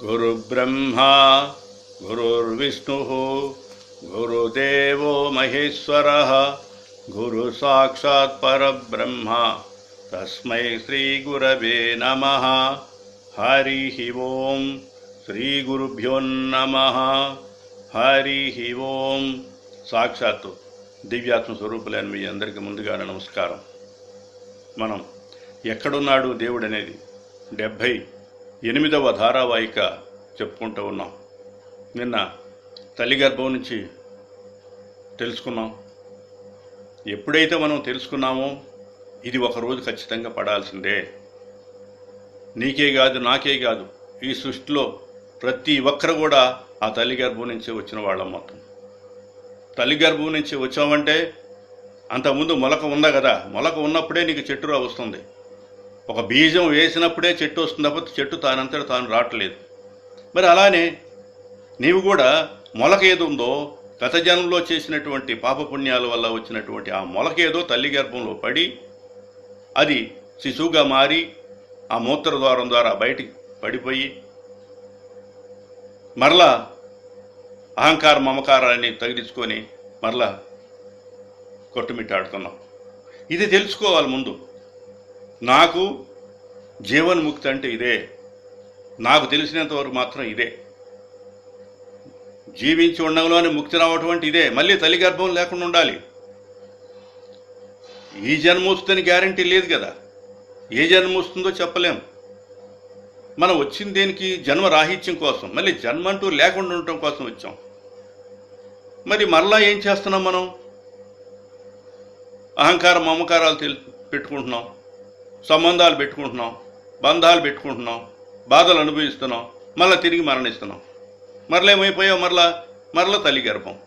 गुरुब्रह्मा गुरुर्विष्णुः गुरुदेवो महेश्वरः गुरुसाक्षात् परब्रह्म तस्मै श्रीगुरवे नमः हरिः ओं శ్రీగురుభ్యో నమ హరి ఓం సాక్షాత్తు దివ్యాత్మ స్వరూపులైన మీ అందరికీ ముందుగా నమస్కారం మనం ఎక్కడున్నాడు దేవుడు అనేది డెబ్భై ఎనిమిదవ ధారావాహిక చెప్పుకుంటూ ఉన్నాం. నిన్న తల్లి గర్భం నుంచి తెలుసుకున్నాం. ఎప్పుడైతే మనం తెలుసుకున్నామో ఇది ఒకరోజు ఖచ్చితంగా పడాల్సిందే. నీకే కాదు నాకే కాదు ఈ సృష్టిలో ప్రతి ఒక్కరు కూడా ఆ తల్లి గర్భం నుంచి వచ్చిన వాళ్ళం మొత్తం. తల్లి గర్భం నుంచి వచ్చామంటే అంతకుముందు మొలక ఉందా కదా? మొలక ఉన్నప్పుడే నీకు చెట్టు రా వస్తుంది ఒక బీజం వేసినప్పుడే చెట్టు వస్తుంది తప్ప చెట్టు తానంతట తాను రావట్లేదు. మరి అలానే నీవు కూడా మొలక ఏదుందో గత జన్మలో చేసినటువంటి పాపపుణ్యాల వల్ల వచ్చినటువంటి ఆ మొలక ఏదో తల్లి గర్భంలో పడి అది శిశువుగా మారి ఆ మూత్ర ద్వారం ద్వారా బయటికి పడిపోయి మరలా అహంకార మమకారాన్ని తగిలించుకొని మరలా కొట్టుమిట్టాడుతున్నాం ఇది తెలుసుకోవాలి ముందు. నాకు జీవన్ముక్తి అంటే ఇదే. నాకు తెలిసినంత వరకు మాత్రం ఇదే. జీవించి ఉండడంలోనే ముక్తి రావటం అంటే ఇదే. మళ్ళీ తల్లి గర్భం లేకుండా ఉండాలి. ఈ జన్మ వస్తుందని గ్యారంటీ లేదు కదా. ఏ జన్మ వస్తుందో చెప్పలేం. మనం వచ్చిన దేనికి జన్మ రాహిత్యం కోసం మళ్ళీ జన్మ అంటూ లేకుండా ఉండటం కోసం వచ్చాం. మరి మరలా ఏం చేస్తున్నాం మనం? అహంకారం మమకారాలు పెట్టుకుంటున్నాం. సంబంధాలు పెట్టుకుంటున్నాం బంధాలు పెట్టుకుంటున్నాం బాధలు అనుభవిస్తున్నాం మళ్ళీ తిరిగి మరణిస్తున్నాం. మరలేమైపోయావు మరలా మరలా తల్లి గర్భం.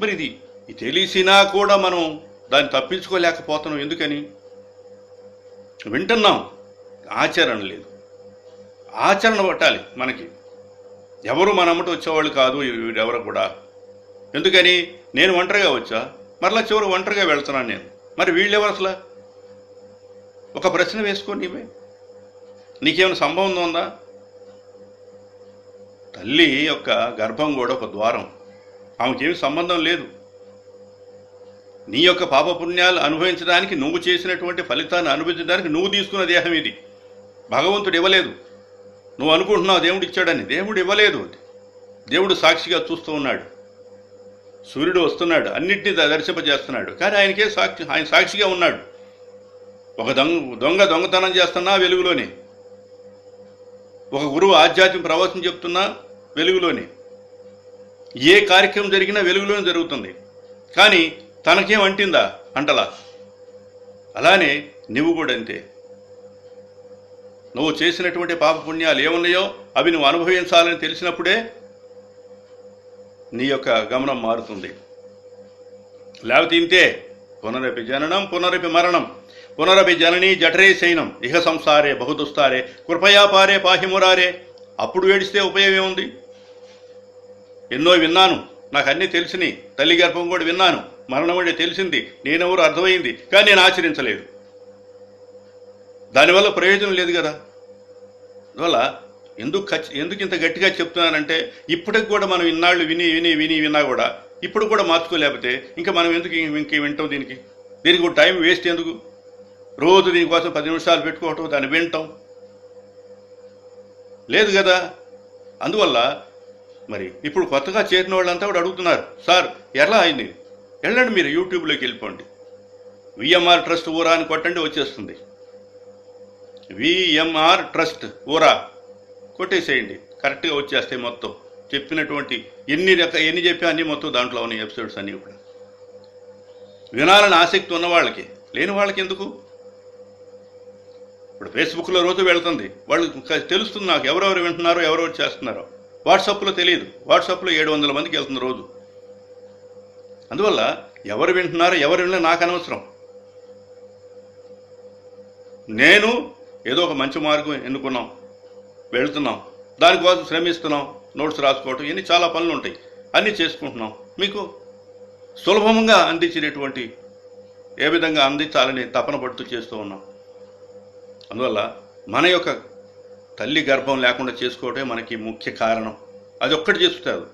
మరి ఇది తెలిసినా కూడా మనం దాన్ని తప్పించుకోలేకపోతున్నాం ఎందుకని? వింటున్నాం ఆచరణ లేదు. ఆచరణ పట్టాలి మనకి. ఎవరు మన అమ్మటి వచ్చేవాళ్ళు కాదు ఎవరు కూడా. ఎందుకని? నేను ఒంటరిగా వచ్చా? మరలా చివరి ఒంటరిగా వెళ్తున్నాను నేను. మరి వీళ్ళెవరు అసలు? ఒక ప్రశ్న వేసుకోండి నీవే. నీకేమైనా సంబంధం ఉందా? తల్లి యొక్క గర్భం కూడా ఒక ద్వారం. ఆమెకేమి సంబంధం లేదు. నీ యొక్క పాపపుణ్యాలు అనుభవించడానికి నువ్వు చేసినటువంటి ఫలితాన్ని అనుభవించడానికి నువ్వు తీసుకున్న దేహం ఇది. భగవంతుడు ఇవ్వలేదు. నువ్వు అనుకుంటున్నావు దేవుడు ఇచ్చాడని. దేవుడు ఇవ్వలేదు దేవుడు సాక్షిగా చూస్తూ ఉన్నాడు. సూర్యుడు వస్తున్నాడు. అన్నింటినీ దర్శింపజేస్తున్నాడు. కానీ ఆయనకే సాక్షి ఆయన సాక్షిగా ఉన్నాడు. ఒక దొంగ దొంగ దొంగతనం చేస్తున్నా వెలుగులోనే. ఒక గురువు ఆధ్యాత్మిక ప్రవచనం చెప్తున్నా వెలుగులోనే. ఏ కార్యక్రమం జరిగినా వెలుగులోనే జరుగుతుంది. కానీ తనకేం అంటిందా అంటలా? అలానే నువ్వు కూడా అంతే. నువ్వు చేసినటువంటి పాపపుణ్యాలు ఏమున్నాయో అవి నువ్వు అనుభవించాలని తెలిసినప్పుడే నీ యొక్క గమనం మారుతుంది. లేకపోతే ఇంతే. పునరపి జననం పునరపి మరణం. పునరభి జనని జఠరే శయనం ఇహ సంసారే బహుదుస్తారే కృపయా పారే పాహిమురారే అప్పుడు ఏడిస్తే ఉపయోగం ఉంది ఎన్నో విన్నాను నాకు అన్నీ తెలిసినాయి తల్లి గర్భం కూడా విన్నాను మరణం అంటే తెలిసింది నేనెవరు అర్థమైంది కానీ నేను ఆచరించలేదు. దానివల్ల ప్రయోజనం లేదు కదా. అందువల్ల ఎందుకు ఖచ్చి ఎందుకు ఇంత గట్టిగా చెప్తున్నానంటే ఇప్పటికి కూడా మనం ఇన్నాళ్ళు విని విని విని విన్నా కూడా ఇప్పుడు కూడా మార్చుకోలేకపోతే ఇంకా మనం ఎందుకు ఇంక వింటాం దీనికి? దీనికి టైం వేస్ట్ ఎందుకు? రోజు నీకోసం పది నిమిషాలు పెట్టుకోవటం దాన్ని వింటాం. లేదు కదా? అందువల్ల మరి ఇప్పుడు కొత్తగా చేరిన వాళ్ళంతా కూడా అడుగుతున్నారు సార్ ఎలా అయింది? వెళ్ళండి మీరు యూట్యూబ్లోకి వెళ్ళిపోండి. విఎంఆర్ ట్రస్ట్ ఊరా అని కొట్టండి వచ్చేస్తుంది. విఎంఆర్ ట్రస్ట్ ఊరా? కొట్టేసేయండి. కరెక్ట్గా వచ్చేస్తాయి మొత్తం. చెప్పినటువంటి ఎన్ని రక ఎన్ని చెప్పి అన్ని మొత్తం దాంట్లో ఉన్నాయి ఎపిసోడ్స్ అన్నీ కూడా. వినాలని ఆసక్తి ఉన్న వాళ్ళకి లేని వాళ్ళకి ఎందుకు? ఇప్పుడు ఫేస్బుక్లో రోజు వెళుతుంది. వాళ్ళు తెలుస్తుంది నాకు ఎవరెవరు వింటున్నారో ఎవరెవరు చేస్తున్నారో. వాట్సాప్లో తెలియదు. వాట్సాప్లో ఏడు వందల మందికి వెళ్తుంది రోజు. అందువల్ల ఎవరు వింటున్నారో ఎవరు వినలే నాకు అనవసరం. నేను ఏదో ఒక మంచి మార్గం ఎన్నుకున్నాం. వెళ్తున్నాం. దానికోసం శ్రమిస్తున్నాం. నోట్స్ రాసుకోవటం ఇవన్నీ చాలా పనులు ఉంటాయి. అన్నీ చేసుకుంటున్నాం. మీకు సులభంగా అందించేటటువంటి ఏ విధంగా అందించాలని తపన పడుతూ చేస్తూ ఉన్నాం. అందువల్ల మన యొక్క తల్లి గర్భం లేకుండా చేసుకోవటమే మనకి ముఖ్య కారణం. అది ఒక్కటి చేస్తారు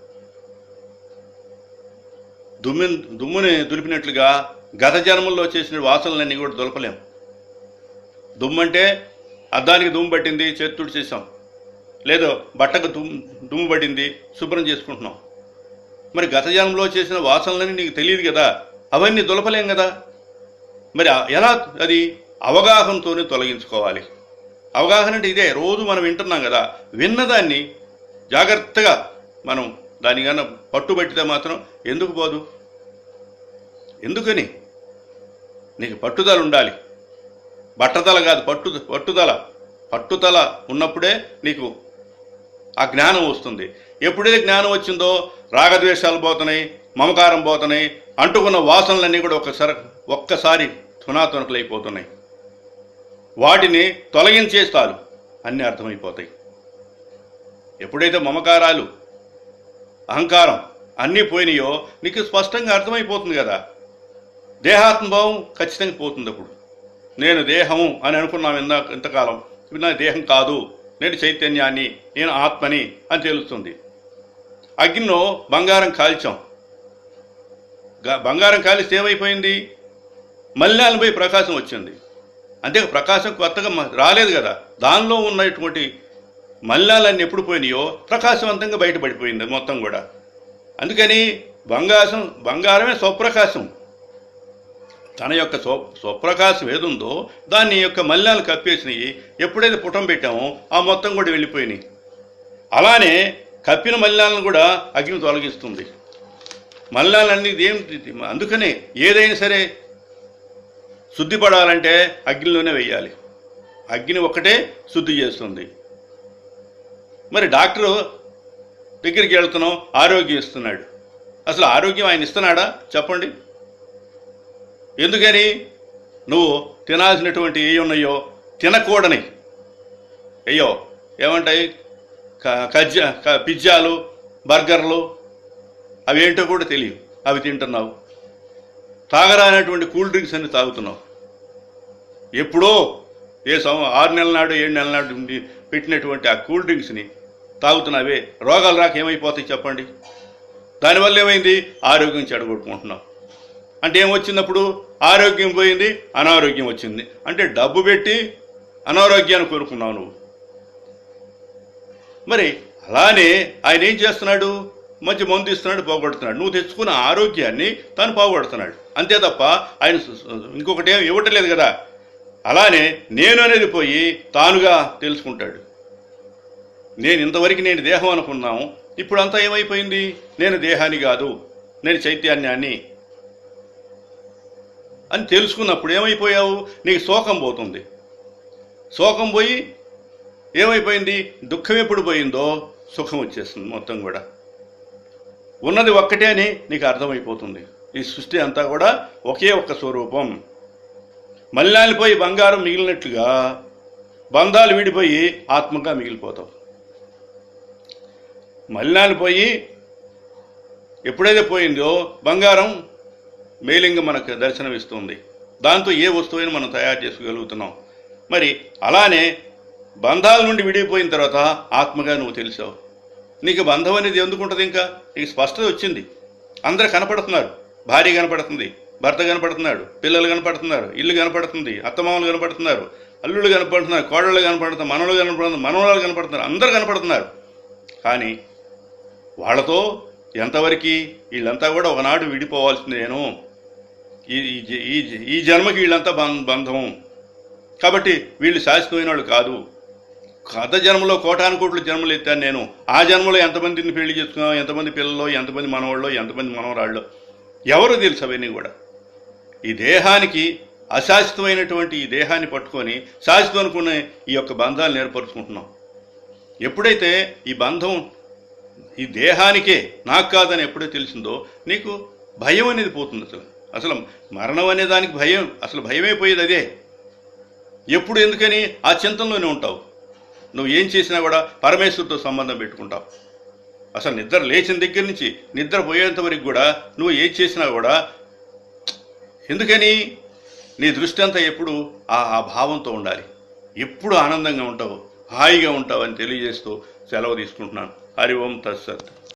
దుమ్మి దుమ్ముని దులిపినట్లుగా గత జన్మల్లో చేసిన వాసనలన్నీ కూడా దులపలేం. దుమ్మంటే అద్దానికి దుమ్ము పట్టింది చేతుడు చేసాం లేదో బట్టకు దుమ్ము దుమ్ము పట్టింది శుభ్రం చేసుకుంటున్నాం. మరి గత జన్మలో చేసిన వాసనలని నీకు తెలియదు కదా? అవన్నీ దులపలేం కదా? మరి ఎలా అది అవగాహనతోనే తొలగించుకోవాలి. అవగాహన అంటే ఇదే రోజు మనం వింటున్నాం కదా విన్నదాన్ని జాగ్రత్తగా మనం దానికన్నా పట్టుబట్టితే మాత్రం ఎందుకు పోదు? ఎందుకని? నీకు పట్టుదల ఉండాలి. బట్టతల కాదు పట్టు పట్టుదల. పట్టుదల ఉన్నప్పుడే నీకు ఆ జ్ఞానం వస్తుంది. ఎప్పుడైతే జ్ఞానం వచ్చిందో రాగద్వేషాలు పోతున్నాయి మమకారం పోతున్నాయి అంటుకున్న వాసనలన్నీ కూడా ఒక్కసారి ఒక్కసారి తునాతునకలైపోతున్నాయి వాటిని తొలగించేస్తాలు అన్నీ అర్థమైపోతాయి. ఎప్పుడైతే మమకారాలు అహంకారం అన్నీ పోయినాయో నీకు స్పష్టంగా అర్థమైపోతుంది కదా. దేహాత్మభావం ఖచ్చితంగా పోతుంది అప్పుడు. నేను దేహము అని అనుకున్నాం ఇందా ఇంతకాలం. ఇప్పుడు నా దేహం కాదు. నేను చైతన్యాన్ని నేను ఆత్మని అని తెలుస్తుంది. అగ్నిలో బంగారం కాల్చాం. బంగారం కాలిస్తే ఏమైపోయింది? మల్లాలపై ప్రకాశం వచ్చింది. అంతే ప్రకాశం కొత్తగా రాలేదు కదా. దానిలో ఉన్నటువంటి మల్లాలన్నీ ఎప్పుడు పోయినాయో ప్రకాశవంతంగా బయటపడిపోయింది మొత్తం కూడా. అందుకని బంగాసం బంగారమే స్వప్రకాశం. తన యొక్క స్వ స్వప్రకాశం ఏదుందో దాన్ని యొక్క మల్లాలు కప్పేసినాయి. ఎప్పుడైతే పుటం పెట్టామో ఆ మొత్తం కూడా వెళ్ళిపోయినాయి. అలానే కప్పిన మల్లాలను కూడా అగ్ని తొలగిస్తుంది. మల్లాలన్నీ ఏం అందుకనే ఏదైనా సరే శుద్ధిపడాలంటే అగ్నిలోనే వెయ్యాలి. అగ్ని ఒక్కటే శుద్ధి చేస్తుంది. మరి డాక్టరు దగ్గరికి వెళ్తున్నాం ఆరోగ్యం ఇస్తున్నాడు. అసలు ఆరోగ్యం ఆయన ఇస్తున్నాడా? చెప్పండి. ఎందుకని? నువ్వు తినాల్సినటువంటి ఏ ఉన్నాయో తినకూడని. అయ్యో ఏమంటాయి? కజ్జ పిజ్జాలు బర్గర్లు అవి ఏంటో కూడా తెలియదు. అవి తింటున్నావు. తాగరానటువంటి కూల్ డ్రింక్స్ అన్ని తాగుతున్నావు. ఎప్పుడో ఏ సం ఆరు నెలల నాడు ఏడు నెలల నాడు పెట్టినటువంటి ఆ కూల్ డ్రింక్స్ని తాగుతున్నావే రోగాలు రాక ఏమైపోతాయి చెప్పండి. దానివల్ల ఏమైంది? ఆరోగ్యం చెడగొట్టుకుంటున్నావు అంటే ఏమొచ్చినప్పుడు ఆరోగ్యం పోయింది అనారోగ్యం వచ్చింది. అంటే డబ్బు పెట్టి అనారోగ్యాన్ని కోరుకున్నావు నువ్వు. మరి అలానే ఆయన ఏం చేస్తున్నాడు? మంచి మందు ఇస్తున్నాడు పోగొడుతున్నాడు. నువ్వు తెచ్చుకున్న ఆరోగ్యాన్ని తను పోగొడుతున్నాడు. అంతే తప్ప ఆయన ఇంకొకటి ఏం ఇవ్వటలేదు కదా. అలానే నేను అనేది పోయి తానుగా తెలుసుకుంటాడు. నేను ఇంతవరకు నేను దేహం అనుకున్నాము. ఇప్పుడంతా ఏమైపోయింది? నేను దేహాన్ని కాదు నేను చైతన్యాన్ని అని తెలుసుకున్నప్పుడు ఏమైపోయావు? నీకు శోకం పోతుంది. శోకం పోయి ఏమైపోయింది? దుఃఖం ఎప్పుడు పోయిందో సుఖం వచ్చేస్తుంది మొత్తం కూడా. ఉన్నది ఒక్కటే అని నీకు అర్థమైపోతుంది. ఈ సృష్టి అంతా కూడా ఒకే ఒక్క స్వరూపం. మలినాలిపోయి బంగారం మిగిలినట్లుగా బంధాలు విడిపోయి ఆత్మగా మిగిలిపోతావు. మల్లాలిపోయి ఎప్పుడైతే పోయిందో బంగారం మేలింగ మనకు దర్శనమిస్తుంది. దాంతో ఏ వస్తువైనా మనం తయారు చేసుకోగలుగుతున్నాం. మరి అలానే బంధాల నుండి విడిపోయిన తర్వాత ఆత్మగా నువ్వు తెలిసావు. నీకు బంధం అనేది ఎందుకు ఉంటుంది ఇంకా? నీకు స్పష్టత వచ్చింది. అందరు కనపడుతున్నారు. భారీ కనపడుతుంది. భర్త కనపడుతున్నాడు పిల్లలు కనపడుతున్నారు ఇల్లు కనపడుతుంది అత్తమామలు కనపడుతున్నారు అల్లుళ్ళు కనపడుతున్నారు కోడళ్ళు కనపడుతున్నారు మనవలు కనపడుతున్నారు మనవరాలు కనపడుతున్నారు అందరూ కనపడుతున్నారు. కానీ వాళ్ళతో ఎంతవరకు వీళ్ళంతా కూడా ఒకనాడు విడిపోవాల్సిందేను ఈ ఈ జ- ఈ ఈ జన్మకి వీళ్ళంతా బం- బంధం. కాబట్టి వీళ్ళు శాశ్వతమైన వాళ్ళు కాదు. గత జన్మలో కోటాను కోట్లు జన్మలు ఎత్తాను నేను. ఆ జన్మలో ఎంతమందిని పెళ్ళి చేసుకున్నావు ఎంతమంది పిల్లలు ఎంతమంది మనవాళ్ళు ఎంతమంది మనవరాళ్ళు? ఎవరు తెలుసు అవన్నీ కూడా? ఈ దేహానికి అశాశ్వతమైనటువంటి ఈ దేహాన్ని పట్టుకొని శాశ్వతం అనుకునే ఈ యొక్క బంధాలను ఏర్పరచుకుంటున్నాం. ఎప్పుడైతే ఈ బంధం ఈ దేహానికే నాకు కాదని ఎప్పుడైతే తెలిసిందో నీకు భయం అనేది పోతుంది అసలు. అసలు మరణం అనే దానికి భయం అసలు భయమే పోయేది అదే. ఎప్పుడు ఎందుకని ఆ చింతనలోనే ఉంటావు. నువ్వు ఏం చేసినా కూడా పరమేశ్వరుతో సంబంధం పెట్టుకుంటావు. అసలు నిద్ర లేచిన దగ్గర నుంచి నిద్ర పోయేంత వరకు కూడా నువ్వు ఏం చేసినా కూడా ఎందుకని? నీ దృష్టి అంతా ఎప్పుడు ఆ ఆ భావంతో ఉండాలి. ఎప్పుడు ఆనందంగా ఉంటావు హాయిగా ఉంటావని తెలియజేస్తూ సెలవు తీసుకుంటున్నాను. హరి ఓం తత్సత్.